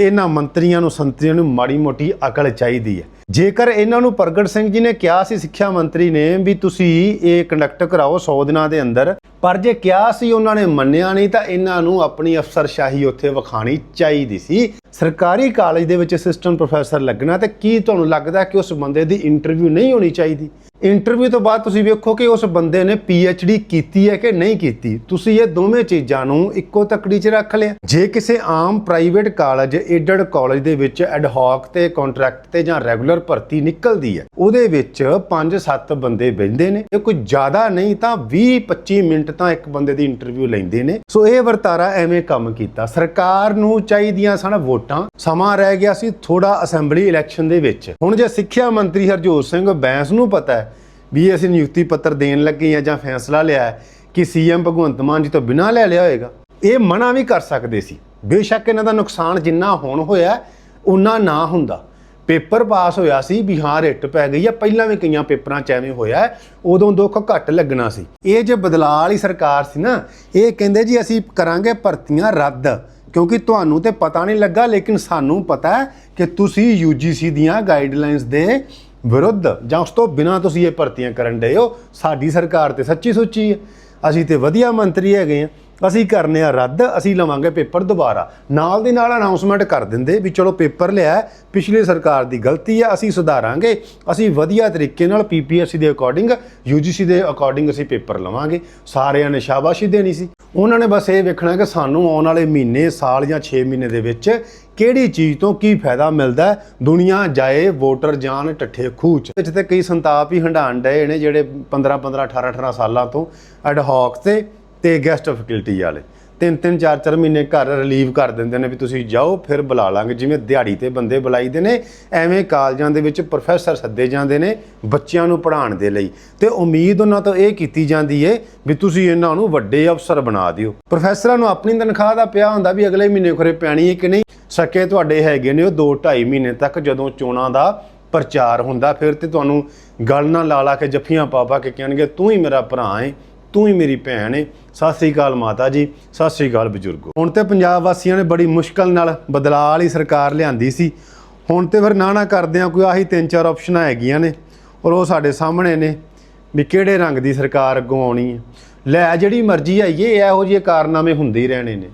ਇਹਨਾਂ ਮੰਤਰੀਆਂ ਨੂੰ, ਸੰਤਰੀਆਂ ਨੂੰ ਮਾੜੀ ਮੋਟੀ ਅਕਲ ਚਾਹੀਦੀ ਹੈ। ਜੇਕਰ ਇਹਨਾਂ ਨੂੰ ਪ੍ਰਗਟ ਸਿੰਘ ਜੀ ਨੇ ਕਿਹਾ ਸੀ, ਸਿੱਖਿਆ ਮੰਤਰੀ ਨੇ, ਵੀ ਤੁਸੀਂ ਇਹ ਕੰਡਕਟ ਕਰਾਓ 100 ਦਿਨਾਂ ਦੇ ਅੰਦਰ ਪਰ ਜੇ ਕਿਹਾ ਸੀ ਉਹਨਾਂ ਨੇ ਮੰਨਿਆ ਨਹੀਂ, ਤਾਂ ਇਹਨਾਂ ਨੂੰ ਆਪਣੀ ਅਫਸਰਸ਼ਾਹੀ ਉੱਥੇ ਵਿਖਾਣੀ ਚਾਹੀਦੀ ਸੀ। ਸਰਕਾਰੀ ਕਾਲਜ ਦੇ ਵਿੱਚ ਅਸਿਸਟੈਂਟ ਪ੍ਰੋਫੈਸਰ ਲੱਗਣਾ ਤੇ ਕੀ ਤੁਹਾਨੂੰ ਲੱਗਦਾ ਕਿ ਉਸ ਬੰਦੇ ਦੀ ਇੰਟਰਵਿਊ ਨਹੀਂ ਹੋਣੀ ਚਾਹੀਦੀ? ਇੰਟਰਵਿਊ ਤੋਂ ਬਾਅਦ ਤੁਸੀਂ ਵੇਖੋ ਕਿ ਉਸ ਬੰਦੇ ਨੇ ਡੀ ਕੀਤੀ ਹੈ ਕਿ ਨਹੀਂ ਕੀਤੀ। ਤੁਸੀਂ ਇਹ ਦੋਵੇਂ ਚੀਜ਼ਾਂ ਨੂੰ ਇੱਕੋ ਤਕੜੀ 'ਚ ਰੱਖ ਲਿਆ। ਜੇ ਕਿਸੇ ਆਮ ਪ੍ਰਾਈਵੇਟ ਕਾਲਜ, ਏਡਡ ਕਾਲਜ ਦੇ ਵਿੱਚ ਐਡਹੌਕ ਤੇ ਕੰਟਰੈਕਟ ਤੇ ਜਾਂ ਰੈਗੂਲਰ ਭਰਤੀ ਨਿਕਲਦੀ ਹੈ, ਉਹਦੇ ਵਿੱਚ 5-7 ਬੰਦੇ ਬੈਠਦੇ ਨੇ। ਇਹ ਕੋਈ ਜ਼ਿਆਦਾ ਨਹੀਂ, ਤਾਂ 20-25 ਮਿੰਟ ਤਾਂ ਇੱਕ ਬੰਦੇ ਦੀ ਇੰਟਰਵਿਊ ਲੈਂਦੇ ਨੇ। ਸੋ ਇਹ ਵਰਤਾਰਾ ਐਵੇਂ ਕੰਮ ਕੀਤਾ। ਸਰਕਾਰ ਨੂੰ ਚਾਹੀਦੀਆਂ ਸਨ ਵੋਟਾਂ। ਸਮਾਂ ਰਹਿ ਗਿਆ ਸੀ ਥੋੜਾ ਅਸੈਂਬਲੀ ਇਲੈਕਸ਼ਨ ਦੇ ਵਿੱਚ। ਹੁਣ ਜੇ ਸਿੱਖਿਆ ਮੰਤਰੀ ਹਰਜੋਤ ਸਿੰਘ ਬੈਂਸ ਨੂੰ ਪਤਾ ਹੈ ਵੀ ਅਸੀਂ ਨਿਯੁਕਤੀ ਪੱਤਰ ਦੇਣ ਲੱਗੇ ਆ ਜਾਂ ਫੈਸਲਾ ਲਿਆ ਹੈ ਕਿ ਸੀਐਮ ਭਗਵੰਤ ਮਾਨ ਜੀ ਤੋਂ ਬਿਨਾਂ ਲੈ ਲਿਆ ਹੋਏਗਾ, ਇਹ ਮਨਾ ਵੀ ਕਰ ਸਕਦੇ ਸੀ। ਬੇਸ਼ੱਕ ਇਹਨਾਂ ਦਾ ਨੁਕਸਾਨ ਜਿੰਨਾ ਹੋਣ ਹੋਇਆ, ਉਨਾ ਨਾ ਹੁੰਦਾ। ਪੇਪਰ ਪਾਸ ਹੋਇਆ ਸੀ ਵੀ ਹਾਂ, ਰਿਟ ਪੈ ਗਈ ਆ। ਪਹਿਲਾਂ ਵੀ ਕਈਆਂ ਪੇਪਰਾਂ 'ਚ ਐਵੇਂ ਹੋਇਆ, ਉਦੋਂ ਦੁੱਖ ਘੱਟ ਲੱਗਣਾ ਸੀ। ਇਹ ਜੇ ਬਦਲਾਅ ਵਾਲੀ ਸਰਕਾਰ ਸੀ ਨਾ, ਇਹ ਕਹਿੰਦੇ ਜੀ ਅਸੀਂ ਕਰਾਂਗੇ ਭਰਤੀਆਂ ਰੱਦ, ਕਿਉਂਕਿ ਤੁਹਾਨੂੰ ਤੇ ਪਤਾ ਨਹੀਂ ਲੱਗਾ, ਲੇਕਿਨ ਸਾਨੂੰ ਪਤਾ ਹੈ ਕਿ ਤੁਸੀਂ UGC ਦੀਆਂ ਗਾਈਡਲਾਈਨਸ ਦੇ ਵਿਰੁੱਧ, ਜਾਂ ਉਸ ਤੋਂ ਬਿਨਾਂ ਤੁਸੀਂ ਇਹ ਭਰਤੀਆਂ ਕਰਨ ਡਏ ਹੋ, ਸਾਡੀ ਸਰਕਾਰ ਤੇ ਸੱਚੀ ਸੁੱਚੀ ਹੈ। ਅਸੀਂ ਤੇ ਵਧੀਆ ਮੰਤਰੀ ਹੈਗੇ ਆ ਅਸੀਂ ਕਰਨੇ ਆ ਰੱਦ ਅਸੀਂ ਲਵਾਂਗੇ ਪੇਪਰ ਦੁਬਾਰਾ। ਨਾਲ ਦੀ ਨਾਲ ਅਨਾਉਂਸਮੈਂਟ ਕਰ ਦਿੰਦੇ ਵੀ ਚਲੋ ਪੇਪਰ ਲਿਆ ਹੈ, ਪਿਛਲੀ ਸਰਕਾਰ ਦੀ ਗਲਤੀ ਆ ਅਸੀਂ ਸੁਧਾਰਾਂਗੇ ਅਸੀਂ ਵਧੀਆ ਤਰੀਕੇ ਨਾਲ ਪੀਪੀਐਸਸੀ ਦੇ ਅਕੋਰਡਿੰਗ ਯੂਜੀਸੀ ਦੇ ਅਕੋਰਡਿੰਗ ਅਸੀਂ ਪੇਪਰ ਲਵਾਂਗੇ। ਸਾਰਿਆਂ ਨੇ ਸ਼ਾਬਾਸ਼ੀ ਦੇਣੀ ਸੀ। ਉਹਨਾਂ ਨੇ ਬਸ ਇਹ ਵੇਖਣਾ ਕਿ ਸਾਨੂੰ ਆਉਣ ਵਾਲੇ ਮਹੀਨੇ ਸਾਲ ਜਾਂ 6 ਮਹੀਨੇ ਦੇ ਵਿੱਚ ਕਿਹੜੀ ਚੀਜ਼ ਤੋਂ ਕੀ ਫਾਇਦਾ ਮਿਲਦਾ ਦੁਨੀਆ ਜਾਏ ਵੋਟਰ ਜਾਣ ਟੱਠੇ ਖੂਚ। ਵਿੱਚ ਤੇ ਕਈ ਸੰਤਾਪ ਹੀ ਹੰਡਾਣ ਡਏ ਨੇ ਜਿਹੜੇ 15 15 18 18 ਸਾਲਾਂ ਤੋਂ ਐਡਹੌਕ ਤੇ। ਤੇ ਗੈਸਟ ਫੈਕਲਟੀ ਵਾਲੇ। ਤਿੰਨ ਤਿੰਨ, ਚਾਰ ਚਾਰ ਮਹੀਨੇ ਘਰ ਰਿਲੀਵ ਕਰ ਦਿੰਦੇ ਨੇ ਵੀ ਤੁਸੀਂ ਜਾਓ, ਫਿਰ ਬੁਲਾ ਲਾਂਗੇ। ਜਿਵੇਂ ਦਿਹਾੜੀ ਤੇ ਬੰਦੇ ਬੁਲਾਈਦੇ ਨੇ, ਐਵੇਂ ਕਾਲਜਾਂ ਦੇ ਵਿੱਚ ਪ੍ਰੋਫੈਸਰ ਸੱਦੇ ਜਾਂਦੇ ਨੇ ਬੱਚਿਆਂ ਨੂੰ ਪੜ੍ਹਾਉਣ ਦੇ ਲਈ। ਤੇ ਉਮੀਦ ਉਹਨਾਂ ਤੋਂ ਇਹ ਕੀਤੀ ਜਾਂਦੀ ਏ ਵੀ ਤੁਸੀਂ ਇਹਨਾਂ ਨੂੰ ਵੱਡੇ ਅਫਸਰ ਬਣਾ ਦਿਓ। ਪ੍ਰੋਫੈਸਰਾਂ ਨੂੰ ਆਪਣੀ ਤਨਖਾਹ ਦਾ ਪਿਆ ਹੁੰਦਾ ਵੀ ਅਗਲੇ ਮਹੀਨੇ ਖਰੇ ਪੈਣੀ ਹੈ ਕਿ ਨਹੀਂ। ਸਕੇ ਤੁਹਾਡੇ ਹੈਗੇ ਨੇ ਉਹ 2 2.5 ਮਹੀਨੇ ਤੱਕ ਜਦੋਂ ਚੋਣਾਂ ਦਾ ਪ੍ਰਚਾਰ ਹੁੰਦਾ, ਫਿਰ ਤੇ ਤੁਹਾਨੂੰ ਗੱਲ ਨਾਲ ਲਾ ਲਾ ਕੇ ਜੱਫੀਆਂ ਪਾ ਪਾ ਕੇ ਕਹਿਣਗੇ, ਤੂੰ ਹੀ ਮੇਰਾ ਭਰਾ ਏ। ਤੂੰ ਹੀ ਮੇਰੀ ਭੈਣ ਏ। ਸਤਿ ਸ੍ਰੀ ਅਕਾਲ ਮਾਤਾ ਜੀ, ਸਤਿ ਸ੍ਰੀ ਅਕਾਲ ਬਜ਼ੁਰਗੋ। ਹੁਣ ਤੇ ਪੰਜਾਬ ਵਾਸੀਆਂ ਨੇ ਬੜੀ ਮੁਸ਼ਕਲ ਨਾਲ ਬਦਲਾਅ ਵਾਲੀ ਸਰਕਾਰ ਲਿਆਂਦੀ ਸੀ। ਹੁਣ ਤੇ ਫਿਰ ਨਾ ਨਾ ਕਰਦੇ ਆ ਕੋਈ ਆਹੀ ਤਿੰਨ ਚਾਰ ਆਪਸ਼ਨਾਂ ਹੈਗੀਆਂ ਨੇ ਔਰ ਉਹ ਸਾਡੇ ਸਾਹਮਣੇ ਨੇ ਵੀ ਕਿਹੜੇ ਰੰਗ ਦੀ ਸਰਕਾਰ ਅੱਗੋਂ ਆਉਣੀ ਹੈ ਲੈ ਜਿਹੜੀ ਮਰਜ਼ੀ ਆਈਏ, ਇਹੋ ਜਿਹੇ ਕਾਰਨਾਮੇ ਹੁੰਦੇ ਹੀ ਰਹਿਣੇ ਨੇ।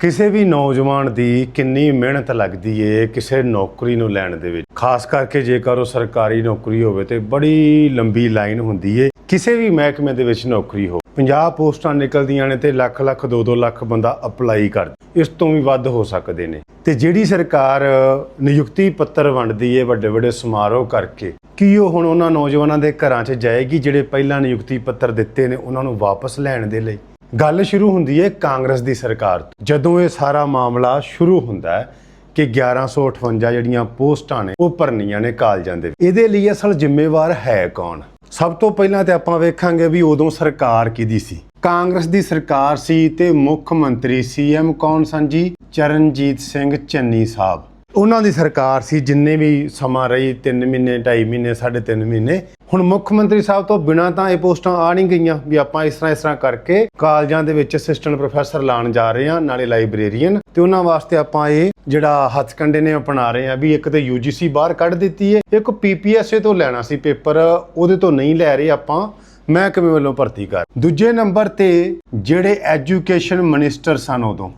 ਕਿਸੇ ਵੀ ਨੌਜਵਾਨ ਦੀ ਕਿੰਨੀ ਮਿਹਨਤ ਲੱਗਦੀ ਏ, ਕਿਸੇ ਨੌਕਰੀ ਨੂੰ ਲੈਣ ਦੇ ਵਿੱਚ। ਖਾਸ ਕਰਕੇ ਜੇਕਰ ਉਹ ਸਰਕਾਰੀ ਨੌਕਰੀ ਹੋਵੇ ਤੇ ਬੜੀ ਲੰਬੀ ਲਾਈਨ ਹੁੰਦੀ ਏ। ਕਿਸੇ ਵੀ ਮਹਿਕਮੇ ਦੇ ਵਿੱਚ ਨੌਕਰੀ ਹੋ 50 ਪੋਸਟਾਂ ਨਿਕਲਦੀਆਂ ਨੇ ਤੇ ਲੱਖ ਲੱਖ 2-2 ਲੱਖ ਬੰਦਾ ਅਪਲਾਈ ਕਰ ਇਸ ਤੋਂ ਵੀ ਵੱਧ ਹੋ ਸਕਦੇ ਨੇ। ਤੇ ਜਿਹੜੀ ਸਰਕਾਰ ਨਿਯੁਕਤੀ ਪੱਤਰ ਵੰਡਦੀ ਏ ਵੱਡੇ ਵੱਡੇ ਸਮਾਰੋਹ ਕਰਕੇ, ਕੀ ਉਹ ਹੁਣ ਉਹਨਾਂ ਨੌਜਵਾਨਾਂ ਦੇ ਘਰਾਂ 'ਚ ਜਾਏਗੀ ਜਿਹੜੇ ਪਹਿਲਾਂ ਨਿਯੁਕਤੀ ਪੱਤਰ ਦਿੱਤੇ ਨੇ ਉਹਨਾਂ ਨੂੰ ਵਾਪਸ ਲੈਣ ਦੇ ਲਈ? ਗੱਲ ਸ਼ੁਰੂ ਹੁੰਦੀ ਹੈ ਕਾਂਗਰਸ ਦੀ ਸਰਕਾਰ ਤੋਂ। ਜਦੋਂ ਇਹ ਸਾਰਾ ਮਾਮਲਾ ਸ਼ੁਰੂ ਹੁੰਦਾ ਹੈ ਕਿ 1158 ਜਿਹੜੀਆਂ ਪੋਸਟਾਂ ਨੇ, ਉਹ ਭਰਨੀਆਂ ਨੇ ਕਾਲਜਾਂ ਦੇ ਇਹਦੇ ਲਈ ਅਸਲ ਜ਼ਿੰਮੇਵਾਰ ਹੈ ਕੌਣ? ਸਭ ਤੋਂ ਪਹਿਲਾਂ ਤੇ ਆਪਾਂ ਵੇਖਾਂਗੇ ਵੀ ਉਦੋਂ ਸਰਕਾਰ ਕਿਹਦੀ ਸੀ। ਕਾਂਗਰਸ ਦੀ ਸਰਕਾਰ ਸੀ ਤੇ ਮੁੱਖ ਮੰਤਰੀ ਸੀਐਮ ਕੌਣ ਸਨ ਜੀ? ਚਰਨਜੀਤ ਸਿੰਘ ਚੰਨੀ ਸਾਹਿਬ। ਉਹਨਾਂ ਦੀ ਸਰਕਾਰ ਸੀ ਜਿੰਨੇ ਵੀ ਸਮਾਂ ਰਹੀ 3 ਮਹੀਨੇ 2.5 ਮਹੀਨੇ 3.5 ਮਹੀਨੇ ਹੁਣ ਮੁੱਖ ਮੰਤਰੀ ਸਾਹਿਬ ਤੋਂ ਬਿਨਾਂ ਤਾਂ ਇਹ ਪੋਸਟਾਂ ਆ ਨਹੀਂ ਗਈਆਂ ਵੀ ਆਪਾਂ ਇਸ ਤਰ੍ਹਾਂ ਇਸ ਤਰ੍ਹਾਂ ਕਰਕੇ ਕਾਲਜਾਂ ਦੇ ਵਿੱਚ ਅਸਿਸਟੈਂਟ ਪ੍ਰੋਫੈਸਰ ਲਾਣ ਜਾ ਰਹੇ ਹਾਂ, ਨਾਲੇ ਲਾਇਬ੍ਰੇਰੀਅਨ ਤੇ ਉਹਨਾਂ ਵਾਸਤੇ ਆਪਾਂ ਇਹ ਜਿਹੜਾ ਹੱਥ ਹੱਥਕੰਡੇ ਨੇ ਅਪਣਾ ਰਹੇ ਆ ਵੀ ਇੱਕ ਤੇ UGC ਬਾਹਰ ਕੱਢ ਦਿੱਤੀ ਹੈ, ਇੱਕ PPSA ਤੋਂ ਲੈਣਾ ਸੀ ਪੇਪਰ, ਉਹਦੇ ਤੋਂ ਨਹੀਂ ਲੈ ਰਹੇ ਆਪਾਂ, ਮਹਿਕਮੇ ਵੱਲੋਂ ਭਰਤੀ ਕਰ। ਦੂਜੇ ਨੰਬਰ ਤੇ ਜਿਹੜੇ ਐਜੂਕੇਸ਼ਨ ਮਿਨਿਸਟਰ ਸਨ ਉਦੋਂ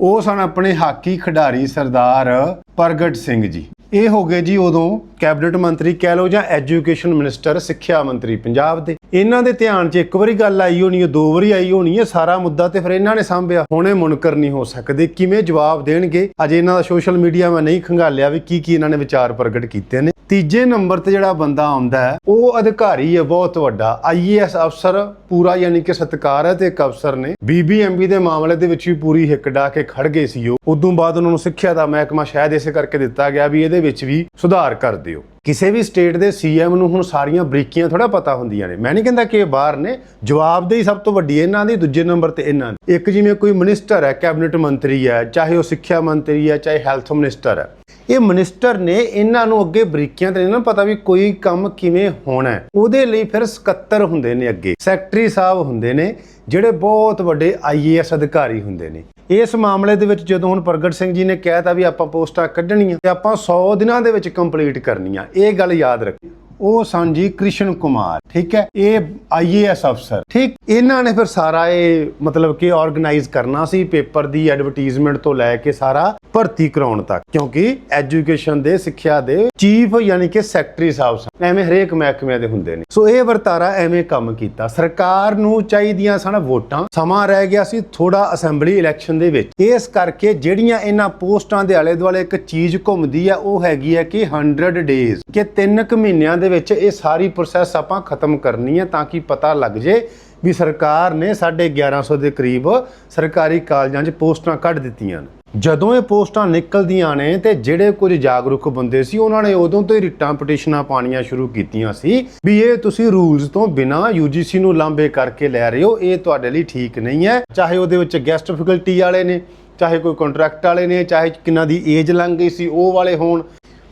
ਉਹ ਸਨ ਆਪਣੇ ਹਾਕੀ ਖਿਡਾਰੀ ਸਰਦਾਰ ਪ੍ਰਗਟ ਸਿੰਘ ਜੀ। ਇਹ ਹੋ ਗਏ ਜੀ ਉਦੋਂ ਕੈਬਨਿਟ ਮੰਤਰੀ ਕਹਿ ਲਓ ਜਾਂ ਐਜੂਕੇਸ਼ਨ ਮਿਨਿਸਟਰ ਸਿੱਖਿਆ ਮੰਤਰੀ ਪੰਜਾਬ ਦੇ। ਇਹਨਾਂ ਦੇ ਧਿਆਨ 'ਚ ਇੱਕ ਵਾਰੀ ਗੱਲ ਆਈ ਹੋਣੀ ਹੈ ਦੋ ਵਾਰੀ ਆਈ ਹੋਣੀ ਹੈ ਸਾਰਾ ਮੁੱਦਾ ਤੇ ਫਿਰ ਇਹਨਾਂ ਨੇ ਸਾਂਭਿਆ। ਹੁਣੇ ਮੁਨਕਰ ਨਹੀਂ ਹੋ ਸਕਦੇ, ਕਿਵੇਂ ਜਵਾਬ ਦੇਣਗੇ? ਅਜੇ ਇਹਨਾਂ ਦਾ ਸੋਸ਼ਲ ਮੀਡੀਆ ਮੈਂ ਨਹੀਂ ਖੰਗਾਲਿਆ ਵੀ ਕੀ ਕੀ ਇਹਨਾਂ ਨੇ ਵਿਚਾਰ ਪ੍ਰਗਟ ਕੀਤੇ ਨੇ। ਤੀਜੇ ਨੰਬਰ ਤੇ ਜਿਹੜਾ ਬੰਦਾ ਆਉਂਦਾ ਹੈ, ਉਹ ਅਧਿਕਾਰੀ ਹੈ, ਬਹੁਤ ਵੱਡਾ। ਆਈਏਐਸ ਅਫਸਰ ਪੂਰਾ ਯਾਨੀ ਕਿ ਸਤਕਾਰ ਹੈ ਤੇ ਇੱਕ ਅਫਸਰ ਨੇ। ਬੀਬੀਐਮਬੀ ਦੇ ਮਾਮਲੇ ਦੇ ਵਿੱਚ ਵੀ ਪੂਰੀ ਹਿੱਕ ਡਾ ਕੇ ਖੜ ਗਏ ਸੀ ਉਹ। ਉਦੋਂ ਬਾਅਦ ਉਹਨਾਂ ਨੂੰ ਸਿੱਖਿਆ ਦਾ ਮਹਿਕਮਾ ਸ਼ਾਇਦ ਇਸੇ ਕਰਕੇ ਦਿੱਤਾ ਗਿਆ ਵੀ ਇਹਦੇ ਵਿੱਚ ਵੀ ਸੁਧਾਰ ਕਰ ਦਿਓ। ਕਿਸੇ ਵੀ ਸਟੇਟ ਦੇ ਸੀਐਮ ਨੂੰ ਹੁਣ ਸਾਰੀਆਂ ਬਰੀਕੀਆਂ ਥੋੜਾ ਪਤਾ ਹੁੰਦੀਆਂ ਨੇ। ਮੈਂ ਨਹੀਂ ਕਹਿੰਦਾ ਕਿ ਇਹ ਬਾਹਰ ਨੇ। ਜਵਾਬਦੇਹੀ ਸਭ ਤੋਂ ਵੱਡੀ ਇਹਨਾਂ ਦੀ, ਦੂਜੇ ਨੰਬਰ ਤੇ ਇਹਨਾਂ ਦੀ। ਇੱਕ ਜਿਵੇਂ ਕੋਈ ਮਿਨਿਸਟਰ ਹੈ ਕੈਬਨਿਟ ਮੰਤਰੀ ਹੈ, ਚਾਹੇ ਉਹ ਸਿੱਖਿਆ ਮੰਤਰੀ ਹੈ, ਚਾਹੇ ਹੈਲਥ ਮਿਨਿਸਟਰ ਹੈ। ਇਹ ਮਿਨਿਸਟਰ ਨੇ ਇਹਨਾਂ ਨੂੰ ਅੱਗੇ ਬਰੀਕੀਆਂ ਤੇ ਨਹੀਂ ਨਾ ਪਤਾ ਵੀ ਕੋਈ ਕੰਮ ਕਿਵੇਂ ਹੋਣਾ ਉਹਦੇ ਲਈ ਫਿਰ ਸਕੱਤਰ ਹੁੰਦੇ ਨੇ ਅੱਗੇ। ਸੈਕਟਰੀ ਸਾਹਿਬ ਹੁੰਦੇ ਨੇ, ਜਿਹੜੇ ਬਹੁਤ ਵੱਡੇ ਆਈਏਐਸ ਅਧਿਕਾਰੀ ਹੁੰਦੇ ਨੇ। ਇਸ ਮਾਮਲੇ ਦੇ ਵਿੱਚ ਜਦੋਂ ਹੁਣ ਪ੍ਰਗਟ ਸਿੰਘ ਜੀ ਨੇ ਕਹਿਤਾ ਵੀ ਆਪਾਂ ਪੋਸਟਾਂ ਕੱਢਣੀਆਂ ਤੇ ਆਪਾਂ 100 ਦਿਨਾਂ ਦੇ ਵਿੱਚ ਕੰਪਲੀਟ ਕਰਨੀਆਂ, ਇਹ ਗੱਲ ਯਾਦ ਰੱਖੀ। ਉਹ ਸਨ ਜੀ ਕ੍ਰਿਸ਼ਨ ਕੁਮਾਰ, ਠੀਕ ਹੈ? ਇਹ ਆਈਏਐਸ ਅਫਸਰ। ਠੀਕ, ਇਹਨਾਂ ਨੇ ਫਿਰ ਸਾਰਾ ਇਹ ਮਤਲਬ ਕਿ ਆਰਗੇਨਾਈਜ਼ ਕਰਨਾ ਸੀ, ਪੇਪਰ ਦੀ ਐਡਵਰਟਾਈਜ਼ਮੈਂਟ ਤੋਂ ਲੈ ਕੇ ਸਾਰਾ ਭਰਤੀ ਕਰਾਉਣ ਤੱਕ। ਕਿਉਂਕਿ ਐਜੂਕੇਸ਼ਨ ਦੇ, ਸਿੱਖਿਆ ਦੇ ਚੀਫ ਯਾਨੀ ਕਿ ਸੈਕਟਰੀ ਸਾਹਿਬ ਸਨ। ਐਵੇਂ ਹਰੇਕ ਮਹਿਕਮੇ ਦੇ ਹੁੰਦੇ ਨੇ। ਸੋ ਇਹ ਵਰਤਾਰਾ ਐਵੇਂ ਕੰਮ ਕੀਤਾ। ਸਰਕਾਰ ਨੂੰ ਚਾਹੀਦੀਆਂ ਸਨ ਵੋਟਾਂ। ਸਮਾਂ ਰਹਿ ਗਿਆ ਸੀ ਥੋੜਾ ਅਸੈਂਬਲੀ ਇਲੈਕਸ਼ਨ ਦੇ ਵਿੱਚ। ਇਸ ਕਰਕੇ ਜਿਹੜੀਆਂ ਇਹਨਾਂ ਪੋਸਟਾਂ ਦੇ ਆਲੇ ਦੁਆਲੇ ਇੱਕ ਚੀਜ਼ ਘੁੰਮਦੀ ਆ, ਉਹ ਹੈਗੀ ਹੈ ਕਿ 100 ਡੇਜ਼ ਕਿ 3 ਕੁ ਮਹੀਨਿਆਂ ਦੇ ਵਿੱਚ ਇਹ ਸਾਰੀ ਪ੍ਰੋਸੈਸ ਆਪਾਂ ਖਤਮ ਕਰਨੀ ਹੈ ਤਾਂ ਕਿ ਪਤਾ ਲੱਗ ਜੇ ਵੀ ਸਰਕਾਰ ਨੇ 1150 ਦੇ ਕਰੀਬ ਸਰਕਾਰੀ ਕਾਲਜਾਂ 'ਚ ਪੋਸਟਾਂ ਕੱਢ ਦਿੱਤੀਆਂ ਨੇ। ਜਦੋਂ ਇਹ ਪੋਸਟਾਂ ਨਿਕਲਦੀਆਂ ਨੇ ਤੇ ਜਿਹੜੇ ਕੁਝ ਜਾਗਰੂਕ ਬੰਦੇ ਸੀ, ਉਹਨਾਂ ਨੇ ਉਦੋਂ ਤੋਂ ਹੀ ਰਿਟਾਂ ਪਟੀਸ਼ਨਾਂ ਪਾਣੀਆਂ ਸ਼ੁਰੂ ਕੀਤੀਆਂ ਸੀ ਵੀ ਇਹ ਤੁਸੀਂ ਰੂਲਸ ਤੋਂ ਬਿਨਾ UGC ਨੂੰ ਲਾਂਬੇ ਕਰਕੇ ਲੈ ਰਹੇ ਹੋ, ਇਹ ਤੁਹਾਡੇ ਲਈ ਠੀਕ ਨਹੀਂ ਹੈ। ਚਾਹੇ ਉਹਦੇ ਵਿੱਚ ਗੈਸਟ ਫੈਕਲਟੀ ਵਾਲੇ ਨੇ, ਚਾਹੇ ਕੋਈ ਕੰਟਰੈਕਟ ਵਾਲੇ ਨੇ, ਚਾਹੇ ਕਿੰਨਾ ਦੀ ਏਜ ਲੰਘ ਗਈ ਸੀ, ਉਹ ਵਾਲੇ ਹੋਣ।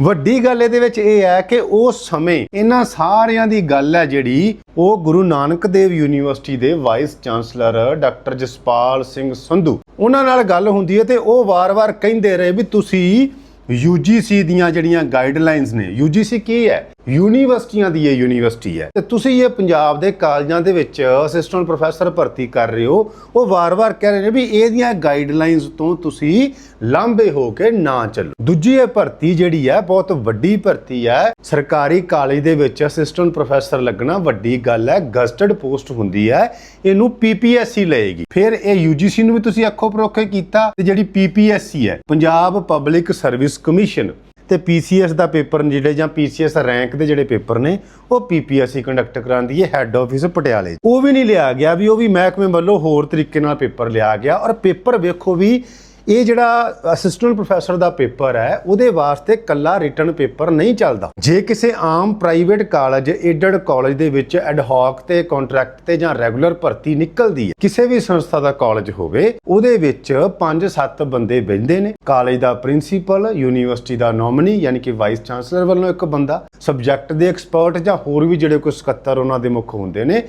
ਵੱਡੀ ਗੱਲ ਇਹਦੇ ਵਿੱਚ ਇਹ ਹੈ ਕਿ ਉਸ ਸਮੇਂ ਇਹਨਾਂ ਸਾਰਿਆਂ ਦੀ ਗੱਲ ਹੈ ਜਿਹੜੀ ਉਹ ਗੁਰੂ ਨਾਨਕ ਦੇਵ ਯੂਨੀਵਰਸਿਟੀ ਦੇ vice chancellor doctor Jaspal Singh Sandhu. ਉਹਨਾਂ ਨਾਲ ਗੱਲ ਹੁੰਦੀ ਹੈ ਤੇ ਉਹ ਵਾਰ-ਵਾਰ ਕਹਿੰਦੇ ਰਹੇ ਵੀ ਤੁਸੀਂ UGC ਦੀਆਂ ਜਿਹੜੀਆਂ ਗਾਈਡਲਾਈਨਸ ਨੇ UGC ਕੀ ਹੈ? ਯੂਨੀਵਰਸਿਟੀਆਂ ਦੀ ਇਹ ਯੂਨੀਵਰਸਿਟੀ ਹੈ। ਤੇ ਤੁਸੀਂ ਇਹ ਪੰਜਾਬ ਦੇ ਕਾਲਜਾਂ ਦੇ ਵਿੱਚ ਅਸਿਸਟੈਂਟ ਪ੍ਰੋਫੈਸਰ ਭਰਤੀ ਕਰ ਰਹੇ ਹੋ। ਉਹ ਵਾਰ-ਵਾਰ ਕਹਿ ਰਹੇ ਨੇ ਵੀ ਇਹਦੀਆਂ ਗਾਈਡਲਾਈਨਸ ਤੋਂ ਤੁਸੀਂ ਲਾਂਭੇ ਹੋ ਕੇ ਨਾ ਚੱਲੋ। ਦੂਜੀ ਇਹ ਭਰਤੀ ਜਿਹੜੀ ਹੈ, ਬਹੁਤ ਵੱਡੀ ਭਰਤੀ ਹੈ। ਸਰਕਾਰੀ ਕਾਲਜ ਦੇ ਵਿੱਚ ਅਸਿਸਟੈਂਟ ਪ੍ਰੋਫੈਸਰ ਲੱਗਣਾ ਵੱਡੀ ਗੱਲ ਹੈ। ਗਸਟਡ ਪੋਸਟ ਹੁੰਦੀ ਹੈ। ਇਹਨੂੰ ਪੀਪੀਐਸਸੀ ਲਏਗੀ। ਫਿਰ ਇਹ ਯੂਜੀਸੀ ਨੂੰ ਵੀ ਤੁਸੀਂ ਅੱਖੋਂ ਪਰੋਖੇ ਕੀਤਾ। ਤੇ ਜਿਹੜੀ ਪੀਪੀਐਸਸੀ ਹੈ, ਪੰਜਾਬ ਪਬਲਿਕ ਸਰਵਿਸ ਕਮਿਸ਼ਨ ਤੇ ਪੀਸੀਐਸ ਦਾ ਪੇਪਰ ਜਿਹੜੇ ਜਾਂ ਪੀਸੀਐਸ ਰੈਂਕ ਦੇ ਜਿਹੜੇ ਪੇਪਰ ਨੇ, ਉਹ ਪੀਪੀਐਸਸੀ ਕੰਡਕਟ ਕਰਾਉਂਦੀ ਹੈ ਹੈੱਡ ਆਫਿਸ ਪਟਿਆਲੇ ਉਹ ਵੀ ਨਹੀਂ ਲਿਆ ਗਿਆ ਵੀ ਉਹ ਵੀ ਮਹਿਕਮੇ ਵੱਲੋਂ ਹੋਰ ਤਰੀਕੇ ਨਾਲ ਪੇਪਰ ਲਿਆ ਗਿਆ ਔਰ ਪੇਪਰ ਵੇਖੋ ਵੀ ਇਹ ਜਿਹੜਾ ਅਸਿਸਟੈਂਟ ਪ੍ਰੋਫੈਸਰ ਦਾ ਪੇਪਰ ਹੈ, ਉਹਦੇ ਵਾਸਤੇ ਕੱਲਾ ਰਿਟਰਨ ਪੇਪਰ ਨਹੀਂ ਚੱਲਦਾ। ਜੇ ਕਿਸੇ ਆਮ ਪ੍ਰਾਈਵੇਟ ਕਾਲਜ ਏਡਡ ਕਾਲਜ ਦੇ ਵਿੱਚ ਐਡਹੌਕ ਤੇ ਕੰਟਰੈਕਟ ਤੇ ਜਾਂ ਰੈਗੂਲਰ ਭਰਤੀ ਨਿਕਲਦੀ ਹੈ, ਕਿਸੇ ਵੀ ਸੰਸਥਾ ਦਾ ਕਾਲਜ ਹੋਵੇ, ਉਹਦੇ ਵਿੱਚ 5-7 ਬੰਦੇ ਬੈਠਦੇ ਨੇ। ਕਾਲਜ ਦਾ ਪ੍ਰਿੰਸੀਪਲ ਯੂਨੀਵਰਸਿਟੀ ਦਾ ਨੋਮਨੀ ਯਾਨੀ ਕਿ ਵਾਈਸ ਚਾਂਸਲਰ ਵੱਲੋਂ ਇੱਕ ਬੰਦਾ। ਸਬਜੈਕਟ ਦੇ ਐਕਸਪਰਟ ਜਾਂ ਹੋਰ ਵੀ ਜਿਹੜੇ ਕੋਈ ਸਕੱਤਰ ਉਹਨਾਂ ਦੇ ਮੁੱਖ ਹੁੰਦੇ ਨੇ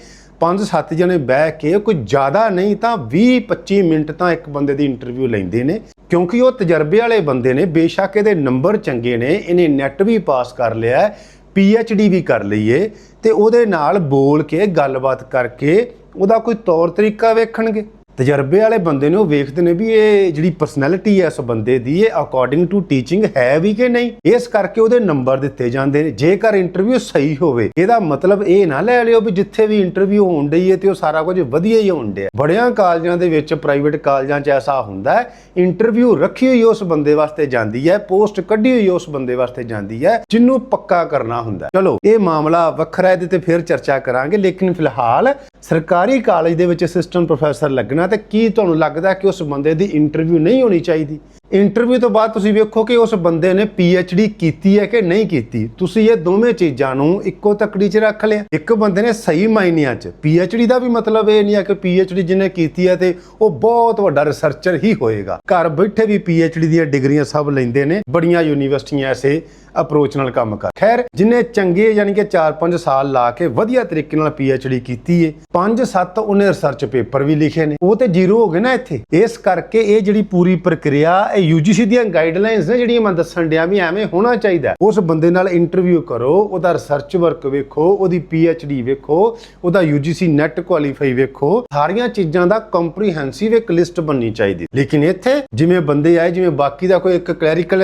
ਪੰਜ ਸੱਤ ਜਣੇ ਬਹਿ ਕੇ ਕੋਈ ਜ਼ਿਆਦਾ ਨਹੀਂ ਤਾਂ 20 25 ਮਿੰਟ ਤਾਂ ਇੱਕ ਬੰਦੇ ਦੀ ਇੰਟਰਵਿਊ ਲੈਂਦੇ ਨੇ। ਕਿਉਂਕਿ ਉਹ ਤਜਰਬੇ ਵਾਲੇ ਬੰਦੇ ਨੇ, ਬੇਸ਼ੱਕ ਇਹਦੇ ਨੰਬਰ ਚੰਗੇ ਨੇ, ਇਹਨੇ ਨੈਟ ਵੀ ਪਾਸ ਕਰ ਲਿਆ ਪੀ ਐਚ ਡੀ ਵੀ ਕਰ ਲਈਏ ਤੇ ਉਹਦੇ ਨਾਲ ਬੋਲ ਕੇ ਗੱਲਬਾਤ ਕਰਕੇ ਉਹਦਾ ਕੋਈ ਤੌਰ ਤਰੀਕਾ ਵੇਖਣਗੇ। ਤਜਰਬੇ ਵਾਲੇ ਬੰਦੇ ਨੇ ਉਹ ਵੇਖਦੇ ਨੇ ਵੀ ਇਹ ਜਿਹੜੀ ਪਰਸਨੈਲਿਟੀ ਹੈ ਇਸ ਬੰਦੇ ਦੀ, ਇਹ ਅਕੋਰਡਿੰਗ ਟੂ ਟੀਚਿੰਗ ਹੈ ਵੀ ਕਿ ਨਹੀਂ? ਇਸ ਕਰਕੇ ਉਹਦੇ ਨੰਬਰ ਦਿੱਤੇ ਜਾਂਦੇ ਨੇ। ਜੇਕਰ ਇੰਟਰਵਿਊ ਸਹੀ ਹੋਵੇ, ਇਹਦਾ ਮਤਲਬ ਇਹ ਨਾ ਲੈ ਲਿਓ ਵੀ ਜਿੱਥੇ ਵੀ ਇੰਟਰਵਿਊ ਹੋਣ ਡਈ ਹੈ ਤੇ ਉਹ ਸਾਰਾ ਕੁਝ ਵਧੀਆ ਹੀ ਹੋਣ ਡਿਆ। ਬੜਿਆਂ ਕਾਲਜਾਂ ਦੇ ਵਿੱਚ ਪ੍ਰਾਈਵੇਟ ਕਾਲਜਾਂ 'ਚ ਐਸਾ ਹੁੰਦਾ ਹੈ ਇੰਟਰਵਿਊ ਰੱਖੀ ਹੋਈ ਉਸ ਬੰਦੇ ਵਾਸਤੇ ਜਾਂਦੀ ਹੈ ਪੋਸਟ ਕੱਢੀ ਹੋਈ ਉਸ ਬੰਦੇ ਵਾਸਤੇ ਜਾਂਦੀ ਹੈ, ਜਿਹਨੂੰ ਪੱਕਾ ਕਰਨਾ ਹੁੰਦਾ ਚਲੋ, ਇਹ ਮਾਮਲਾ ਵੱਖਰਾ ਹੈ, ਇਹਦੇ ਤੇ ਫਿਰ ਚਰਚਾ ਕਰਾਂਗੇ। ਲੇਕਿਨ ਫਿਲਹਾਲ ਸਰਕਾਰੀ ਕਾਲਜ ਦੇ ਵਿੱਚ ਅਸਿਸਟੈਂਟ ਪ੍ਰੋਫੈਸਰ ਲੱਗਣਾ ਤੇ ਕੀ ਤੁਹਾਨੂੰ ਲੱਗਦਾ ਕਿ ਉਸ ਬੰਦੇ ਦੀ ਇੰਟਰਵਿਊ ਨਹੀਂ ਹੋਣੀ ਚਾਹੀਦੀ? ਇੰਟਰਵਿਊ ਤੋਂ ਬਾਅਦ ਤੁਸੀਂ ਵੇਖੋ ਕਿ ਉਸ ਬੰਦੇ ਨੇ ਡੀ ਕੀਤੀ ਹੈ ਕਿ ਨਹੀਂ ਕੀਤੀ। ਤੁਸੀਂ ਇਹ ਦੋਵੇਂ ਚੀਜ਼ਾਂ ਨੂੰ ਇੱਕੋ ਤਕੜੀ 'ਚ ਰੱਖ ਲਿਆ। ਇੱਕ ਬੰਦੇ ਨੇ ਸਹੀ ਮਾਇਨਿਆਂ 'ਚ। ਪੀ ਐਚ ਡੀ ਦਾ ਵੀ ਮਤਲਬ ਇਹ ਨਹੀਂ ਹੈ ਕਿ ਪੀ ਐਚ ਡੀ ਜਿਹਨੇ ਕੀਤੀ ਹੈ ਤੇ ਉਹ ਬਹੁਤ ਵੱਡਾ ਰਿਸਰਚਰ ਹੀ ਹੋਏਗਾ। ਘਰ ਬੈਠੇ ਵੀ ਡੀ ਦੀਆਂ ਡਿਗਰੀਆਂ ਸਭ ਲੈਂਦੇ ਨੇ, ਬੜੀਆਂ ਯੂਨੀਵਰਸਿਟੀਆਂ ਐਸੇ ਅਪਰੋਚ ਨਾਲ ਕੰਮ ਕਰ। ਖੈਰ ਜਿਨੇ ਚੰਗੇ ਯਾਨੀ ਕਿ 4-5 ਸਾਲ ਲਾ ਕੇ ਵਧੀਆ ਤਰੀਕੇ ਨਾਲ ਡੀ ਕੀਤੀ ਏ 5-7 ਉਹਨੇ ਰਿਸਰਚ ਪੇਪਰ ਵੀ ਲਿਖੇ ਨੇ। ਉਹ ਤੇ ਜ਼ੀਰੋ ਹੋ ਗਏ ਨਾ ਇੱਥੇ। ਇਸ ਕਰਕੇ ਇਹ ਜਿਹੜੀ ਪੂਰੀ ਪ੍ਰਕਿਰਿਆ, ਇਹ UGC ਦੀਆਂ ਗਾਈਡਲਾਈਨਸ ਨੇ ਜਿਹੜੀਆਂ ਮੈਂ ਦੱਸਣ ਡਿਆ ਵੀ ਐਵੇਂ ਹੋਣਾ ਚਾਹੀਦਾ ਉਸ ਬੰਦੇ ਨਾਲ ਇੰਟਰਵਿਊ ਕਰੋ, ਉਹਦਾ ਰਿਸਰਚ ਵਰਕ ਵੇਖੋ, ਉਹਦੀ ਡੀ ਵੇਖੋ, ਉਹਦਾ UGC ਨੈਟ ਕੁਆਲੀਫਾਈ ਵੇਖੋ। ਸਾਰੀਆਂ ਚੀਜ਼ਾਂ ਦਾ ਕੰਪਰੀਹੈਂਸਿਵ ਇੱਕ ਲਿਸਟ ਬਣਨੀ ਚਾਹੀਦੀ। ਲੇਕਿਨ ਇੱਥੇ ਜਿਵੇਂ ਬੰਦੇ ਆਏ, ਜਿਵੇਂ ਬਾਕੀ ਦਾ ਕੋਈ ਇੱਕ ਕਲੈਰੀਕਲ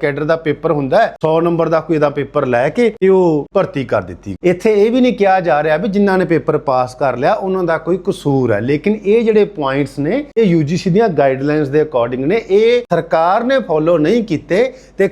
ਕੈਡਰ ਦਾ ਪੇਪਰ ਹੁੰਦਾ ਹੈ 100 ਨੰਬਰ ਦਾ ਕੋਈ ਇਹਦਾ ਪੇਪਰ ਲੈ ਕੇ ਤੇ ਉਹ ਭਰਤੀ ਕਰ ਦਿੱਤੀ। ਇੱਥੇ ਇਹ ਵੀ ਨਹੀਂ ਕਿਹਾ ਜਾ ਰਿਹਾ ਵੀ ਜਿਨ੍ਹਾਂ ਨੇ ਪੇਪਰ ਪਾਸ ਕਰ ਲਿਆ, ਉਹਨਾਂ ਦਾ ਕੋਈ ਕਸੂਰ ਹੈ। ਲੇਕਿਨ ਇਹ ਜਿਹੜੇ ਪੁਆਇੰਟਸ ਨੇ, ਇਹ UGC ਦੀਆਂ ਗਾਈਡਲਾਈਨਸ ਦੇ ਅਕੋਰਡਿੰਗ ਨੇ, ਇਹ ਸਰਕਾਰ ਨੇ ਫੋਲੋ ਨਹੀਂ ਕੀਤੇ ਤੇ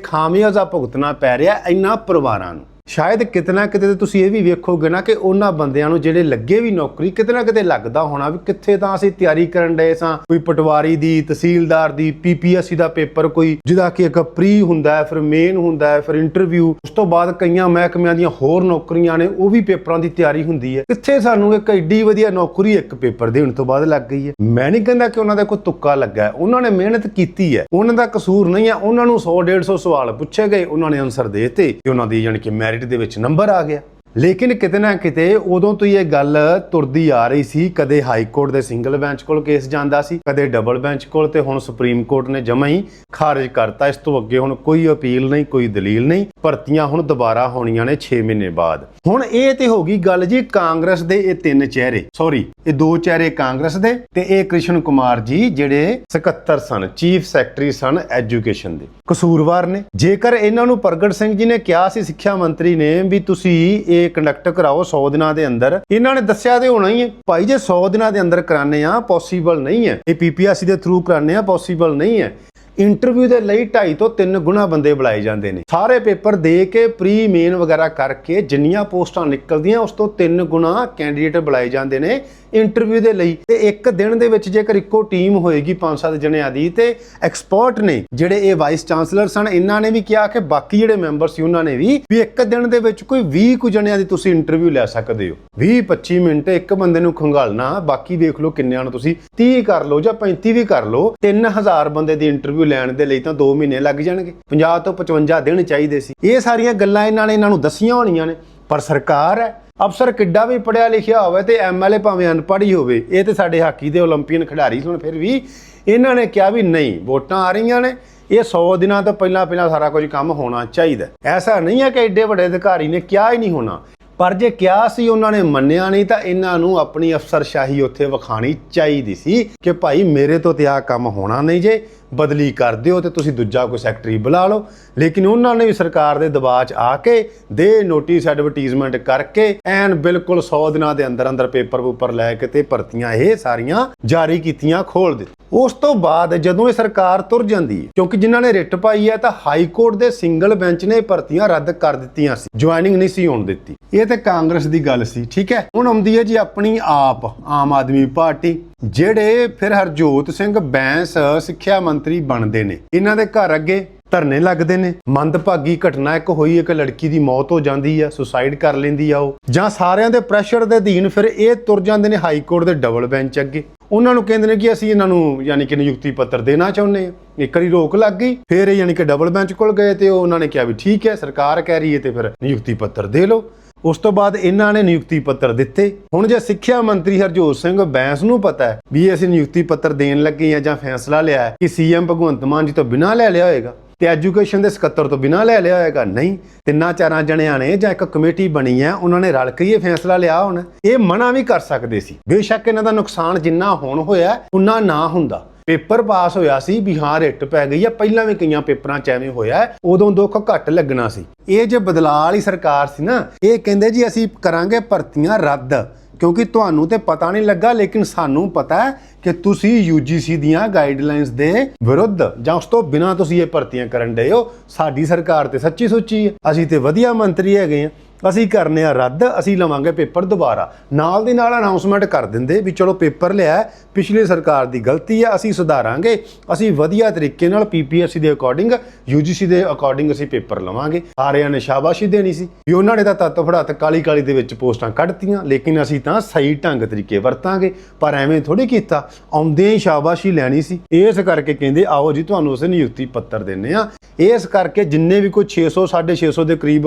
ਦਾ ਭੁਗਤਣਾ ਪੈ ਰਿਹਾ ਇਹਨਾਂ ਪਰਿਵਾਰਾਂ ਨੂੰ। ਸ਼ਾਇਦ ਕਿਤੇ ਨਾ ਕਿਤੇ ਤੇ ਤੁਸੀਂ ਇਹ ਵੀ ਵੇਖੋਗੇ ਨਾ ਕਿ ਉਹਨਾਂ ਬੰਦਿਆਂ ਨੂੰ ਜਿਹੜੇ ਲੱਗੇ ਵੀ ਨੌਕਰੀ ਕਿਤੇ ਨਾ ਕਿਤੇ ਲੱਗਦਾ ਹੋਣਾ ਵੀ ਕਿੱਥੇ ਤਾਂ ਅਸੀਂ ਤਿਆਰੀ ਕਰਨ ਡਏ ਸਾਂ। ਕੋਈ ਪਟਵਾਰੀ ਦੀ, ਤਹਿਸੀਲਦਾਰ ਦੀ, ਪੀਪੀਐਸਸੀ ਦਾ ਪੇਪਰ ਕੋਈ, ਜਿਹਦਾ ਕਿ ਇੱਕ ਪ੍ਰੀ ਹੁੰਦਾ ਹੈ, ਫਿਰ ਮੇਨ ਹੁੰਦਾ ਹੈ, ਫਿਰ ਇੰਟਰਵਿਊ। ਉਸ ਤੋਂ ਬਾਅਦ ਕਈਆਂ ਮਹਿਕਮਿਆਂ ਦੀਆਂ ਹੋਰ ਨੌਕਰੀਆਂ ਨੇ, ਉਹ ਵੀ ਪੇਪਰਾਂ ਦੀ ਤਿਆਰੀ ਹੁੰਦੀ ਹੈ। ਕਿੱਥੇ ਸਾਨੂੰ ਇੱਕ ਐਡੀ ਵਧੀਆ ਨੌਕਰੀ ਇੱਕ ਪੇਪਰ ਦੇਣ ਤੋਂ ਬਾਅਦ ਲੱਗ ਗਈ ਹੈ। ਮੈਂ ਨਹੀਂ ਕਹਿੰਦਾ ਕਿ ਉਹਨਾਂ ਦਾ ਕੋਈ ਤੁੱਕਾ ਲੱਗਾ ਉਹਨਾਂ ਨੇ ਮਿਹਨਤ ਕੀਤੀ ਹੈ। ਉਹਨਾਂ ਦਾ ਕਸੂਰ ਨਹੀਂ ਹੈ। ਉਹਨਾਂ ਨੂੰ 100 150 ਸਵਾਲ ਪੁੱਛੇ ਗਏ। ਉਹਨਾਂ ਨੇ ਆਨਸਰ ਦੇਤੇ ਤੇ ਉਹਨਾਂ ਦੀ ਯਾਨੀ ਕਿ ਮੈਰਿਟ ਦੇ ਵਿੱਚ ਨੰਬਰ ਆ ਗਿਆ। ਲੇਕਿਨ ਕਿਤੇ ਨਾ ਕਿਤੇ ਉਦੋਂ ਤੋਂ ਹੀ ਇਹ ਗੱਲ ਤੁਰਦੀ ਆ ਰਹੀ ਸੀ, ਕਦੇ ਹਾਈ ਕੋਰਟ ਦੇ ਸਿੰਗਲ ਬੈਂਚ ਕੋਲ ਕੇਸ ਜਾਂਦਾ ਸੀ, ਕਦੇ ਡਬਲ ਬੈਂਚ ਕੋਲ ਤੇ ਹੁਣ ਸੁਪਰੀਮ ਕੋਰਟ ਨੇ ਜਮਾ ਹੀ ਖਾਰਜ ਕਰਤਾ। ਇਸ ਤੋਂ ਅੱਗੇ ਹੁਣ ਕੋਈ ਅਪੀਲ ਨਹੀਂ, ਕੋਈ ਦਲੀਲ ਨਹੀਂ, ਭਰਤੀਆਂ ਹੁਣ ਦੁਬਾਰਾ ਹੋਣੀਆਂ ਨੇ 6 ਮਹੀਨੇ ਬਾਅਦ। ਹੁਣ ਇਹ ਤੇ ਹੋ ਗਈ ਗੱਲ ਜੀ, ਕਾਂਗਰਸ ਦੇ ਇਹ ਤਿੰਨ ਚਿਹਰੇ ਸੌਰੀ ਇਹ ਦੋ ਚਿਹਰੇ ਕਾਂਗਰਸ ਦੇ ਤੇ ਇਹ ਕ੍ਰਿਸ਼ਨ ਕੁਮਾਰ ਜੀ, ਜਿਹੜੇ ਸਕੱਤਰ ਸਨ ਚੀਫ ਸੈਕਟਰੀ ਸਨ ਐਜੂਕੇਸ਼ਨ ਦੇ। ਕਸੂਰਵਾਰ ਨੇ। ਜੇਕਰ ਇਹਨਾਂ ਨੂੰ ਪ੍ਰਗਟ ਸਿੰਘ ਜੀ ਨੇ ਕਿਹਾ ਸੀ, ਸਿੱਖਿਆ ਮੰਤਰੀ ਨੇ, ਵੀ ਤੁਸੀਂ ਇਹ ਕੰਡਕਟ ਕਰਾਓ 100 ਦਿਨਾਂ ਦੇ ਅੰਦਰ, ਇਹਨਾਂ ਨੇ ਦੱਸਿਆ ਤੇ ਹੋਣਾ ਹੀ ਹੈ। ਭਾਈ, ਜੇ 100 ਦਿਨਾਂ ਦੇ ਅੰਦਰ ਕਰਾਣੇ ਆ ਪੋਸੀਬਲ ਨਹੀਂ ਹੈ। ਇਹ ਪੀਪੀਐਸਸੀ ਦੇ ਥਰੂ ਕਰਾਣੇ ਆ ਪੋਸੀਬਲ ਨਹੀਂ ਹੈ। ਇੰਟਰਵਿਊ ਦੇ ਲਈ 2.5 ਤੋਂ 3 ਗੁਣਾ ਬੰਦੇ ਬੁਲਾਏ ਜਾਂਦੇ ਨੇ। ਸਾਰੇ ਪੇਪਰ ਦੇ ਕੇ ਪ੍ਰੀ ਮੇਨ ਵਗੈਰਾ ਕਰਕੇ ਜਿੰਨੀਆਂ ਪੋਸਟਾਂ ਨਿਕਲਦੀਆਂ, ਉਸ ਤੋਂ 3 ਗੁਣਾ ਕੈਂਡੀਡੇਟ ਬੁਲਾਏ ਜਾਂਦੇ ਨੇ ਇੰਟਰਵਿਊ ਦੇ ਲਈ। ਤੇ ਇੱਕ ਦਿਨ ਦੇ ਵਿੱਚ ਜੇਕਰ ਇੱਕੋ ਟੀਮ ਹੋਏਗੀ 5-7 ਜਣਿਆਂ ਦੀ, ਤੇ ਐਕਸਪਰਟ ਨੇ ਜਿਹੜੇ ਇਹ ਵਾਈਸ ਚਾਂਸਲਰ ਸਨ ਇਹਨਾਂ ਨੇ ਵੀ ਕਿਹਾ ਕਿ ਬਾਕੀ ਜਿਹੜੇ ਮੈਂਬਰ ਸੀ, ਉਹਨਾਂ ਨੇ ਵੀ ਵੀ ਇੱਕ ਦਿਨ ਦੇ ਵਿੱਚ ਕੋਈ 20 ਕੁ ਜਣਿਆਂ ਦੀ ਤੁਸੀਂ ਇੰਟਰਵਿਊ ਲੈ ਸਕਦੇ ਹੋ। 20-25 ਮਿੰਟ ਇੱਕ ਬੰਦੇ ਨੂੰ ਖੰਗਾਲਣਾ, ਬਾਕੀ ਵੇਖ ਲਓ ਕਿੰਨਿਆਂ ਨੂੰ ਤੁਸੀਂ 30 ਕਰ ਲਓ ਜਾਂ 35 ਵੀ ਕਰ ਲਓ 3000 ਬੰਦੇ ਦੀ ਇੰਟਰਵਿਊ ਲੈਣ ਦੇ ਲਈ ਤਾਂ 2 ਮਹੀਨੇ ਲੱਗ ਜਾਣਗੇ। 50 ਤੋਂ 55 ਦਿਨ ਚਾਹੀਦੇ ਸੀ। ਇਹ ਸਾਰੀਆਂ ਗੱਲਾਂ ਇਹਨਾਂ ਨੇ ਇਹਨਾਂ ਨੂੰ ਦੱਸੀਆਂ ਹੋਣੀਆਂ ਨੇ। ਪਰ ਸਰਕਾਰ ਹੈ। ਅਫਸਰ ਕਿੱਡਾ ਵੀ ਪੜਿਆ ਲਿਖਿਆ ਹੋਵੇ ਤੇ ਐਮਐਲਏ ਭਾਵੇਂ ਅਨਪੜ੍ਹ ਹੀ ਹੋਵੇ, ਇਹ ਤੇ ਸਾਡੇ ਹਾਕੀ ਦੇ 올림픽ੀਅਨ ਖਿਡਾਰੀ ਹੁਣ ਫਿਰ ਵੀ ਇਹਨਾਂ ਨੇ ਕਿਹਾ ਵੀ ਨਹੀਂ, ਵੋਟਾਂ ਆ ਰਹੀਆਂ ਨੇ। ਇਹ 100 ਦਿਨਾਂ ਤੋਂ ਪਹਿਲਾਂ ਪਹਿਲਾਂ ਸਾਰਾ ਕੁਝ ਕੰਮ ਹੋਣਾ ਚਾਹੀਦਾ ਐਸਾ ਨਹੀਂ ਹੈ ਕਿ ਐਡੇ ਵੱਡੇ ਅਧਿਕਾਰੀ ਨੇ ਕਿਹਾ ਹੀ ਨਹੀਂ ਹੋਣਾ। ਪਰ ਜੇ ਕਿਹਾ ਸੀ ਉਹਨਾਂ ਨੇ ਮੰਨਿਆ ਨਹੀਂ ਤਾਂ ਇਹਨਾਂ ਨੂੰ ਆਪਣੀ ਅਫਸਰਸ਼ਾਹੀ ਉੱਥੇ ਵਿਖਾਣੀ ਚਾਹੀਦੀ ਸੀ ਕਿ ਭਾਈ ਮੇਰੇ ਤੋਂ ਤੇ ਆ ਕੰਮ ਹੋਣਾ ਨਹੀਂ ਜੇ। ਬਦਲੀ ਕਰ ਦਿਓ ਤੇ ਤੁਸੀਂ ਦੂਜਾ ਕੋਈ ਸੈਕਟਰੀ ਬੁਲਾ ਲਓ। ਲੇਕਿਨ ਉਹਨਾਂ ਨੇ ਵੀ ਸਰਕਾਰ ਦੇ ਦਬਾਅ 'ਚ ਆ ਕੇ ਦੇ ਨੋਟਿਸ ਐਡਵਰਟਾਈਜ਼ਮੈਂਟ ਕਰਕੇ ਐਨ ਬਿਲਕੁਲ 100 ਦਿਨਾਂ ਦੇ ਅੰਦਰ ਅੰਦਰ ਪੇਪਰ ਪੂਪਰ ਲੈ ਕੇ ਤੇ ਭਰਤੀਆਂ ਇਹ ਸਾਰੀਆਂ ਜਾਰੀ ਕੀਤੀਆਂ ਖੋਲ ਦਿੱਤੀ ਉਸ ਤੋਂ ਬਾਅਦ ਜਦੋਂ ਇਹ ਸਰਕਾਰ ਤੁਰ ਜਾਂਦੀ ਹੈ, ਕਿਉਂਕਿ ਜਿਨ੍ਹਾਂ ਨੇ ਰਿਟ ਪਾਈ ਹੈ ਤਾਂ ਹਾਈ ਕੋਰਟ ਦੇ ਸਿੰਗਲ ਬੈਂਚ ਨੇ ਭਰਤੀਆਂ ਰੱਦ ਕਰ ਦਿੱਤੀਆਂ ਸੀ, ਜੁਆਇਨਿੰਗ ਨਹੀਂ ਸੀ ਹੋਣ ਦਿੱਤੀ। ਇਹ ਤੇ ਕਾਂਗਰਸ ਦੀ ਗੱਲ ਸੀ, ਠੀਕ ਹੈ? ਹੁਣ ਆਉਂਦੀ ਹੈ ਜੀ ਆਪਣੀ ਆਪ, ਆਮ ਆਦਮੀ ਪਾਰਟੀ, ਜਿਹੜੇ ਫਿਰ ਹਰਜੋਤ ਸਿੰਘ ਬੈਂਸ ਸਿੱਖਿਆ ਮੰਤਰੀ ਬਣਦੇ ਨੇ। ਇਹਨਾਂ ਦੇ ਘਰ ਅੱਗੇ ਧਰਨੇ ਲੱਗਦੇ ਨੇ। ਮੰਦਭਾਗੀ ਘਟਨਾ ਇੱਕ ਹੋਈ, ਇੱਕ ਲੜਕੀ ਦੀ ਮੌਤ ਹੋ ਜਾਂਦੀ ਹੈ ਸੁਸਾਈਡ ਕਰ ਲੈਂਦੀ ਆ ਉਹ। ਜਾਂ ਸਾਰਿਆਂ ਦੇ ਪ੍ਰੈਸ਼ਰ ਦੇ ਅਧੀਨ ਫਿਰ ਇਹ ਤੁਰ ਜਾਂਦੇ ਨੇ ਹਾਈ ਕੋਰਟ ਦੇ ਡਬਲ ਬੈਂਚ ਅੱਗੇ। ਉਹਨਾਂ ਨੂੰ ਕਹਿੰਦੇ ਨੇ ਕਿ ਅਸੀਂ ਇਹਨਾਂ ਨੂੰ ਯਾਨੀ ਕਿ ਨਿਯੁਕਤੀ ਪੱਤਰ ਦੇਣਾ ਚਾਹੁੰਦੇ ਹਾਂ ਇੱਕ ਵਾਰੀ ਰੋਕ ਲੱਗ ਗਈ, ਫਿਰ ਯਾਨੀ ਕਿ ਡਬਲ ਬੈਂਚ ਕੋਲ ਗਏ ਤੇ ਉਹਨਾਂ ਨੇ ਕਿਹਾ ਵੀ ਠੀਕ ਹੈ, ਸਰਕਾਰ ਕਹਿ ਰਹੀ ਹੈ ਤੇ ਫਿਰ ਨਿਯੁਕਤੀ ਪੱਤਰ ਦੇ ਲਓ। ਉਸ ਤੋਂ ਬਾਅਦ ਇਹਨਾਂ ਨੇ ਨਿਯੁਕਤੀ ਪੱਤਰ ਦਿੱਤੇ। ਹੁਣ ਜੇ ਸਿੱਖਿਆ ਮੰਤਰੀ ਹਰਜੋਤ ਸਿੰਘ ਬੈਂਸ ਨੂੰ ਪਤਾ ਹੈ ਵੀ ਅਸੀਂ ਨਿਯੁਕਤੀ ਪੱਤਰ ਦੇਣ ਲੱਗੇ ਆ ਜਾਂ ਫੈਸਲਾ ਲਿਆ ਹੈ ਕਿ ਸੀਐਮ ਭਗਵੰਤ ਮਾਨ ਜੀ ਤੋਂ ਬਿਨਾਂ ਲੈ ਲਿਆ ਹੋਏਗਾ ਤੇ ਐਜੂਕੇਸ਼ਨ ਦੇ ਸਕੱਤਰ ਤੋਂ ਬਿਨਾਂ ਲੈ ਲਿਆ ਹੋਏਗਾ। ਨਹੀਂ, ਤਿੰਨਾਂ ਚਾਰਾਂ ਜਣਿਆਂ ਨੇ ਜਾਂ ਇੱਕ ਕਮੇਟੀ ਬਣੀ ਹੈ, ਉਹਨਾਂ ਨੇ ਰਲ ਕੇ ਇਹ ਫੈਸਲਾ ਲਿਆ ਹੁਣ। ਇਹ ਮਨਾ ਵੀ ਕਰ ਸਕਦੇ ਸੀ। ਬੇਸ਼ੱਕ ਇਹਨਾਂ ਦਾ ਨੁਕਸਾਨ ਜਿੰਨਾ ਹੋਣ ਹੋਇਆ, ਉਨਾ ਨਾ ਹੁੰਦਾ। ਪੇਪਰ ਪਾਸ ਹੋਇਆ ਸੀ ਵੀ ਹਾਂ, ਰਿਟ ਪੈ ਗਈ ਆ। ਪਹਿਲਾਂ ਵੀ ਕਈਆਂ ਪੇਪਰਾਂ 'ਚ ਐਵੇਂ ਹੋਇਆ, ਉਦੋਂ ਦੁੱਖ ਘੱਟ ਲੱਗਣਾ ਸੀ। ਇਹ ਜੇ ਬਦਲਾਅ ਵਾਲੀ ਸਰਕਾਰ ਸੀ ਨਾ, ਇਹ ਕਹਿੰਦੇ ਜੀ ਅਸੀਂ ਕਰਾਂਗੇ ਭਰਤੀਆਂ ਰੱਦ, ਕਿਉਂਕਿ ਤੁਹਾਨੂੰ ਤੇ ਪਤਾ ਨਹੀਂ ਲੱਗਾ, ਲੇਕਿਨ ਸਾਨੂੰ ਪਤਾ ਹੈ ਕਿ ਤੁਸੀਂ UGC ਦੀਆਂ ਗਾਈਡਲਾਈਨਸ ਦੇ ਵਿਰੁੱਧ, ਜਾਂ ਉਸ ਤੋਂ ਬਿਨਾਂ ਤੁਸੀਂ ਇਹ ਭਰਤੀਆਂ ਕਰਨ ਡਏ ਹੋ। ਸਾਡੀ ਸਰਕਾਰ ਤੇ ਸੱਚੀ ਸੁੱਚੀ ਹੈ। ਅਸੀਂ ਤੇ ਵਧੀਆ ਮੰਤਰੀ ਹੈਗੇ ਆ ਅਸੀਂ ਕਰਨੇ ਆ ਰੱਦ, ਅਸੀਂ ਲਵਾਂਗੇ ਪੇਪਰ ਦੁਬਾਰਾ। ਨਾਲ ਦੀ ਨਾਲ ਅਨਾਉਂਸਮੈਂਟ ਕਰ ਦਿੰਦੇ ਵੀ ਚਲੋ ਪੇਪਰ ਲਿਆ ਪਿਛਲੀ ਸਰਕਾਰ ਦੀ ਗਲਤੀ ਆ ਅਸੀਂ ਸੁਧਾਰਾਂਗੇ, ਅਸੀਂ ਵਧੀਆ ਤਰੀਕੇ ਨਾਲ ਪੀਪੀਐਸਸੀ ਦੇ ਅਕੋਰਡਿੰਗ ਯੂਜੀਸੀ ਦੇ ਅਕੋਰਡਿੰਗ ਅਸੀਂ ਪੇਪਰ ਲਵਾਂਗੇ। ਸਾਰਿਆਂ ਨੇ ਸ਼ਾਬਾਸ਼ੀ ਦੇਣੀ ਸੀ। ਵੀ ਉਹਨਾਂ ਨੇ ਤਾਂ ਤੱਤ ਫੜਾਤ ਕਾਲੀ ਕਾਲੀ ਦੇ ਵਿੱਚ ਪੋਸਟਾਂ ਕੱਢਤੀਆਂ, ਲੇਕਿਨ ਅਸੀਂ ਤਾਂ ਸਹੀ ਢੰਗ ਤਰੀਕੇ ਵਰਤਾਂਗੇ। ਪਰ ਐਵੇਂ ਥੋੜੀ ਕੀਤਾ, ਆਉਂਦੇ ਹੀ ਸ਼ਾਬਾਸ਼ੀ ਲੈਣੀ ਸੀ। ਇਸ ਕਰਕੇ ਕਹਿੰਦੇ, ਆਓ ਜੀ, ਤੁਹਾਨੂੰ ਉਸ ਨਿਯੁਕਤੀ ਪੱਤਰ ਦਿੰਨੇ ਆ ਇਸ ਕਰਕੇ ਜਿੰਨੇ ਵੀ ਕੋਈ 600 650 ਦੇ ਕਰੀਬ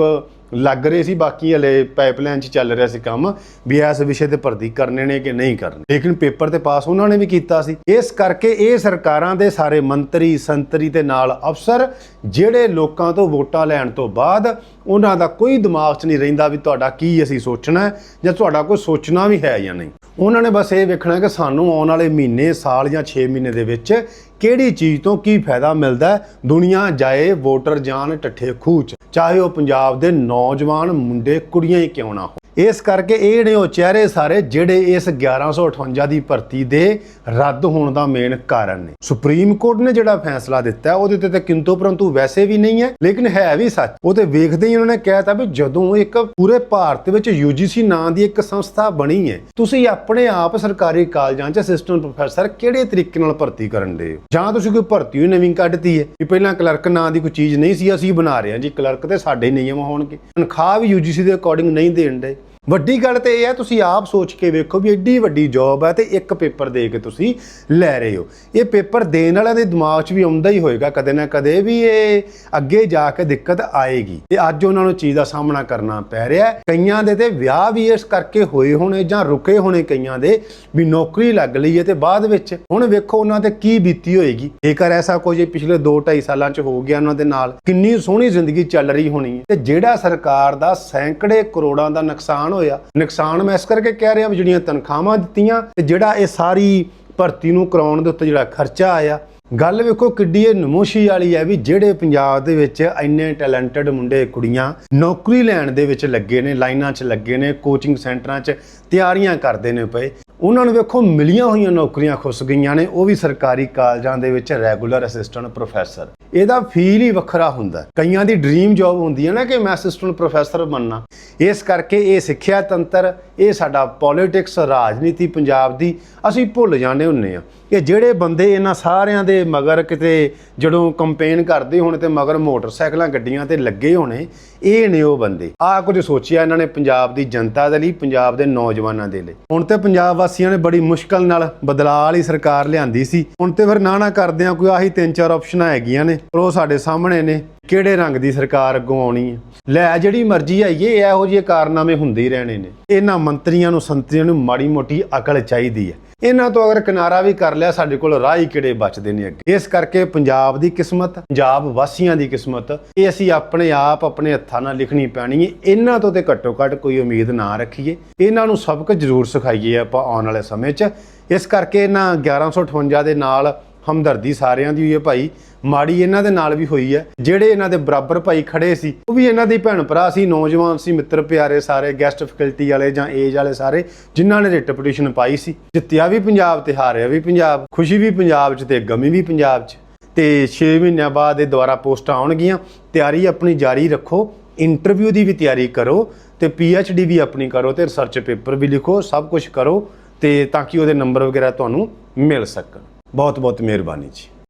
ਲੱਗ ਰਹੇ ਸੀ, ਬਾਕੀ ਹਲੇ ਪਾਈਪਲਾਈਨ 'ਚ ਚੱਲ ਰਿਹਾ ਸੀ ਕੰਮ ਵੀ ਇਸ ਵਿਸ਼ੇ ਤੇ ਭਰਤੀ ਕਰਨੇ ਨੇ ਕਿ ਨਹੀਂ ਕਰਨੇ। ਲੇਕਿਨ ਪੇਪਰ ਤੇ ਪਾਸ ਉਹਨਾਂ ਨੇ ਵੀ ਕੀਤਾ ਸੀ। ਇਸ ਕਰਕੇ ਇਹ ਸਰਕਾਰਾਂ ਦੇ ਸਾਰੇ ਮੰਤਰੀ, ਸੰਤਰੀ ਤੇ ਨਾਲ ਅਫਸਰ, ਜਿਹੜੇ ਲੋਕਾਂ ਤੋਂ ਵੋਟਾਂ ਲੈਣ ਤੋਂ ਬਾਅਦ ਉਹਨਾਂ ਦਾ ਕੋਈ ਦਿਮਾਗ 'ਚ ਨਹੀਂ ਰਹਿੰਦਾ ਵੀ ਤੁਹਾਡਾ ਕੀ ਅਸੀਂ ਸੋਚਣਾ ਜਾਂ ਤੁਹਾਡਾ ਕੋਈ ਸੋਚਣਾ ਵੀ ਹੈ ਜਾਂ ਨਹੀਂ। ਉਹਨਾਂ ਨੇ ਬਸ ਇਹ ਵੇਖਣਾ ਕਿ ਸਾਨੂੰ ਆਉਣ ਵਾਲੇ ਮਹੀਨੇ, ਸਾਲ ਜਾਂ 6 ਮਹੀਨੇ ਦੇ ਵਿੱਚ ਕਿਹੜੀ ਚੀਜ਼ ਤੋਂ ਕੀ ਫਾਇਦਾ ਮਿਲਦਾ ਦੁਨੀਆ ਜਾਏ ਵੋਟਰ ਜਾਣ ਟੱਠੇ ਖੂਹ 'ਚ ਚਾਹੇ ਉਹ ਪੰਜਾਬ ਦੇ ਨੌਜਵਾਨ ਮੁੰਡੇ ਕੁੜੀਆਂ ਹੀ ਕਿਉਂ ਨਾ ਹੋ ਇਸ ਕਰਕੇ ਇਹ ਨੇ ਉਹ ਚਿਹਰੇ ਸਾਰੇ ਜਿਹੜੇ ਇਸ 1158 ਦੀ ਭਰਤੀ ਦੇ ਰੱਦ ਹੋਣ ਦਾ ਮੇਨ ਕਾਰਨ ਨੇ। ਸੁਪਰੀਮ ਕੋਰਟ ਨੇ ਜਿਹੜਾ ਫੈਸਲਾ ਦਿੱਤਾ ਉਹਦੇ ਤੇ ਤਾਂ ਕਿੰਤੂ ਪਰੰਤੂ ਵੈਸੇ ਵੀ ਨਹੀਂ ਹੈ, ਲੇਕਿਨ ਹੈ ਵੀ ਸੱਚ। ਉਹ ਤੇ ਵੇਖਦੇ ਹੀ ਉਹਨਾਂ ਨੇ ਕਹਿਤਾ ਵੀ ਜਦੋਂ ਇੱਕ ਪੂਰੇ ਭਾਰਤ ਵਿੱਚ UGC ਨਾਂ ਦੀ ਇੱਕ ਸੰਸਥਾ ਬਣੀ ਹੈ, ਤੁਸੀਂ ਆਪਣੇ ਆਪ ਸਰਕਾਰੀ ਕਾਲਜਾਂ 'ਚ ਅਸਿਸਟੈਂਟ ਪ੍ਰੋਫੈਸਰ ਕਿਹੜੇ ਤਰੀਕੇ ਨਾਲ ਭਰਤੀ ਕਰਨ ਦੇ ਹੋ? ਜਾਂ ਤੁਸੀਂ ਕੋਈ ਭਰਤੀ ਹੋਈ ਨਵੀਂ ਕੱਢਤੀ ਹੈ ਵੀ ਪਹਿਲਾਂ ਕਲਰਕ ਨਾਂ ਦੀ ਕੋਈ ਚੀਜ਼ ਨਹੀਂ ਸੀ, ਅਸੀਂ ਬਣਾ ਰਹੇ ਹਾਂ ਜੀ, ਕਲਰਕ ਤੇ ਸਾਡੇ ਨਿਯਮ ਹੋਣਗੇ। ਤਨਖਾਹ ਵੀ UGC ਦੇ ਅਕੋਰਡਿੰਗ ਨਹੀਂ ਦੇਣ ਦੇ। ਵੱਡੀ ਗੱਲ ਤੇ ਇਹ ਹੈ, ਤੁਸੀਂ ਆਪ ਸੋਚ ਕੇ ਵੇਖੋ ਵੀ ਐਡੀ ਵੱਡੀ ਜੌਬ ਹੈ ਤੇ ਇੱਕ ਪੇਪਰ ਦੇ ਕੇ ਤੁਸੀਂ ਲੈ ਰਹੇ ਹੋ। ਇਹ ਪੇਪਰ ਦੇਣ ਵਾਲਿਆਂ ਦੇ ਦਿਮਾਗ 'ਚ ਵੀ ਆਉਂਦਾ ਹੀ ਹੋਏਗਾ, ਕਦੇ ਨਾ ਕਦੇ ਵੀ ਇਹ ਅੱਗੇ ਜਾ ਕੇ ਦਿੱਕਤ ਆਏਗੀ। ਤੇ ਅੱਜ ਉਹਨਾਂ ਨੂੰ ਚੀਜ਼ ਦਾ ਸਾਹਮਣਾ ਕਰਨਾ ਪੈ ਰਿਹਾ ਹੈ। ਕਈਆਂ ਦੇ ਤੇ ਵਿਆਹ ਵੀ ਇਸ ਕਰਕੇ ਹੋਏ ਹੋਣੇ ਜਾਂ ਰੁਕੇ ਹੋਣੇ ਕਈਆਂ ਦੇ ਵੀ ਨੌਕਰੀ ਲੱਗ ਲਈ ਹੈ ਤੇ ਬਾਅਦ ਵਿੱਚ ਹੁਣ ਵੇਖੋ ਉਹਨਾਂ ਤੇ ਕੀ ਬੀਤੀ ਹੋਏਗੀ। ਜੇਕਰ ਐਸਾ ਕੁਝ ਪਿਛਲੇ 2-2.5 ਸਾਲਾਂ 'ਚ ਹੋ ਗਿਆ ਉਹਨਾਂ ਦੇ ਨਾਲ, ਕਿੰਨੀ ਸੋਹਣੀ ਜ਼ਿੰਦਗੀ ਚੱਲ ਰਹੀ ਹੋਣੀ ਹੈ। ਤੇ ਜਿਹੜਾ ਸਰਕਾਰ ਦਾ ਸੈਂਕੜੇ ਕਰੋੜਾਂ ਦਾ ਨੁਕਸਾਨ ਹੋਇਆ। ਨੁਕਸਾਨ ਮੈਂ ਇਸ ਕਰਕੇ ਕਹਿ ਰਿਹਾ ਵੀ ਜਿਹੜੀਆਂ ਤਨਖਾਹਾਂ ਦਿੱਤੀਆਂ ਤੇ ਜਿਹੜਾ ਇਹ ਸਾਰੀ ਭਰਤੀ ਨੂੰ ਕਰਾਉਣ ਦੇ ਉੱਤੇ ਜਿਹੜਾ ਖਰਚਾ ਆਇਆ, ਗੱਲ ਵੇਖੋ ਕਿੱਡੀ ਇਹ ਨਮੋਸ਼ੀ ਵਾਲੀ ਹੈ ਵੀ ਜਿਹੜੇ ਪੰਜਾਬ ਦੇ ਵਿੱਚ ਇੰਨੇ ਟੈਲੈਂਟਡ ਮੁੰਡੇ, ਕੁੜੀਆਂ ਨੌਕਰੀ ਲੈਣ ਦੇ ਵਿੱਚ ਲੱਗੇ ਨੇ, ਲਾਈਨਾਂ 'ਚ ਲੱਗੇ ਨੇ ਕੋਚਿੰਗ ਸੈਂਟਰਾਂ 'ਚ ਤਿਆਰੀਆਂ ਕਰਦੇ ਨੇ ਪਏ। ਉਹਨਾਂ ਨੂੰ ਵੇਖੋ, ਮਿਲੀਆਂ ਹੋਈਆਂ ਨੌਕਰੀਆਂ ਖੁੱਸ ਗਈਆਂ ਨੇ, ਉਹ ਵੀ ਸਰਕਾਰੀ ਕਾਲਜਾਂ ਦੇ ਵਿੱਚ ਰੈਗੂਲਰ ਅਸਿਸਟੈਂਟ ਪ੍ਰੋਫੈਸਰ। ਇਹਦਾ ਫੀਲ ਹੀ ਵੱਖਰਾ ਹੁੰਦਾ ਕਈਆਂ ਦੀ ਡ੍ਰੀਮ ਜੌਬ ਹੁੰਦੀ ਹੈ ਨਾ ਕਿ ਮੈਂ ਅਸਿਸਟੈਂਟ ਪ੍ਰੋਫੈਸਰ ਬਣਨਾ। ਇਸ ਕਰਕੇ ਇਹ ਸਿੱਖਿਆ ਤੰਤਰ, ਇਹ ਸਾਡਾ ਪੋਲਿਟਿਕਸ ਰਾਜਨੀਤੀ, ਪੰਜਾਬ ਦੀ ਅਸੀਂ ਭੁੱਲ ਜਾਂਦੇ ਹੁੰਨੇ ਆ ਕਿ ਜਿਹੜੇ ਬੰਦੇ ਇਹਨਾਂ ਸਾਰਿਆਂ ਦੇ ਮਗਰ ਕਿਤੇ ਜਦੋਂ ਕੰਪੇਨ ਕਰਦੇ ਹੋਣ ਤੇ ਮਗਰ ਮੋਟਰਸਾਈਕਲਾਂ, ਗੱਡੀਆਂ ਤੇ ਲੱਗੇ ਹੋਣੇ, ਇਹ ਨੇ ਉਹ ਬੰਦੇ। ਆ ਕੁਝ ਸੋਚਿਆ ਇਹਨਾਂ ਨੇ ਪੰਜਾਬ ਦੀ ਜਨਤਾ ਦੇ ਲਈ, ਪੰਜਾਬ ਦੇ ਨੌਜਵਾਨਾਂ ਦੇ ਲਈ। ਹੁਣ ਤੇ ਪੰਜਾਬ ਵਾਸੀਆਂ ਨੇ ਬੜੀ ਮੁਸ਼ਕਲ ਨਾਲ ਬਦਲਾਅ ਵਾਲੀ ਸਰਕਾਰ ਲਿਆਂਦੀ ਸੀ। ਹੁਣ ਤੇ ਫਿਰ ਨਾ ਨਾ ਕਰਦਿਆਂ ਕੋਈ ਆਹੀ ਤਿੰਨ ਚਾਰ ਆਪਸ਼ਨਾਂ ਹੈਗੀਆਂ ਨੇ। ਪਰ ਉਹ ਸਾਡੇ ਸਾਹਮਣੇ ਨੇ। ਕਿਹੜੇ ਰੰਗ ਦੀ ਸਰਕਾਰ ਅੱਗੋਂ ਆਉਣੀ ਹੈ? ਲੈ, ਜਿਹੜੀ ਮਰਜ਼ੀ ਆਈਏ, ਇਹੋ ਜਿਹੇ ਕਾਰਨਾਮੇ ਹੁੰਦੇ ਹੀ ਰਹਿਣੇ ਨੇ। ਇਹਨਾਂ ਮੰਤਰੀਆਂ ਨੂੰ, ਸੰਤਰੀਆਂ ਨੂੰ ਮਾੜੀ ਮੋਟੀ ਅਕਲ ਚਾਹੀਦੀ ਹੈ। ਇਹਨਾਂ ਤੋਂ ਅਗਰ ਕਿਨਾਰਾ ਵੀ ਕਰ ਲਿਆ, ਸਾਡੇ ਕੋਲ ਰਾਹ ਹੀ ਕਿਹੜੇ ਬਚਦੇ ਨੇ ਅੱਗੇ? ਇਸ ਕਰਕੇ ਪੰਜਾਬ ਦੀ ਕਿਸਮਤ, ਪੰਜਾਬ ਵਾਸੀਆਂ ਦੀ ਕਿਸਮਤ, ਇਹ ਅਸੀਂ ਆਪਣੇ ਆਪ, ਆਪਣੇ ਹੱਥਾਂ ਨਾਲ ਲਿਖਣੀ ਪੈਣੀ ਹੈ। ਇਹਨਾਂ ਤੋਂ ਤੇ ਘੱਟੋ ਘੱਟ ਕੋਈ ਉਮੀਦ ਨਾ ਰੱਖੀਏ। ਇਹਨਾਂ ਨੂੰ ਸਬਕ ਜ਼ਰੂਰ ਸਿਖਾਈਏ ਆਪਾਂ ਆਉਣ ਵਾਲੇ ਸਮੇਂ 'ਚ। ਇਸ ਕਰਕੇ ਇਹਨਾਂ 1158 ਦੇ ਨਾਲ ਹਮਦਰਦੀ ਸਾਰਿਆਂ ਦੀ ਹੋਈ ਹੈ ਭਾਈ। ਮਾੜੀ ਇਹਨਾਂ ਦੇ ਨਾਲ ਵੀ ਹੋਈ ਹੈ। ਜਿਹੜੇ ਇਹਨਾਂ ਦੇ ਬਰਾਬਰ ਭਾਈ ਖੜੇ ਸੀ, ਉਹ ਵੀ ਇਹਨਾਂ ਦੇ ਭੈਣ ਭਰਾ ਸੀ, ਨੌਜਵਾਨ ਸੀ, ਮਿੱਤਰ ਪਿਆਰੇ ਸਾਰੇ ਗੈਸਟ ਫੈਕਲਟੀ ਵਾਲੇ ਜਾਂ ਏਜ ਵਾਲੇ ਸਾਰੇ, ਜਿਨ੍ਹਾਂ ਨੇ ਰਿਟ ਪਟੀਸ਼ਨ ਪਾਈ ਸੀ। ਜਿੱਤਿਆ ਵੀ ਪੰਜਾਬ ਤੇ ਹਾਰਿਆ ਵੀ ਪੰਜਾਬ, ਖੁਸ਼ੀ ਵੀ ਪੰਜਾਬ 'ਚ ਤੇ ਗਮੀ ਵੀ ਪੰਜਾਬ 'ਚ। ਤੇ 6 ਮਹੀਨਿਆਂ ਬਾਅਦ ਇਹ ਦੁਬਾਰਾ ਪੋਸਟਾਂ ਆਉਣਗੀਆਂ। ਤਿਆਰੀ ਆਪਣੀ ਜਾਰੀ ਰੱਖੋ ਇੰਟਰਵਿਊ ਦੀ ਵੀ ਤਿਆਰੀ ਕਰੋ ਤੇ ਪੀ ਡੀ ਵੀ ਆਪਣੀ ਕਰੋ ਤੇ ਰਿਸਰਚ ਪੇਪਰ ਵੀ ਲਿਖੋ, ਸਭ ਕੁਝ ਕਰੋ ਤੇ ਤਾਂ ਕਿ ਉਹਦੇ ਨੰਬਰ ਵਗੈਰਾ ਤੁਹਾਨੂੰ ਮਿਲ ਸਕਣ। ਬਹੁਤ ਬਹੁਤ ਮਿਹਰਬਾਨੀ ਜੀ।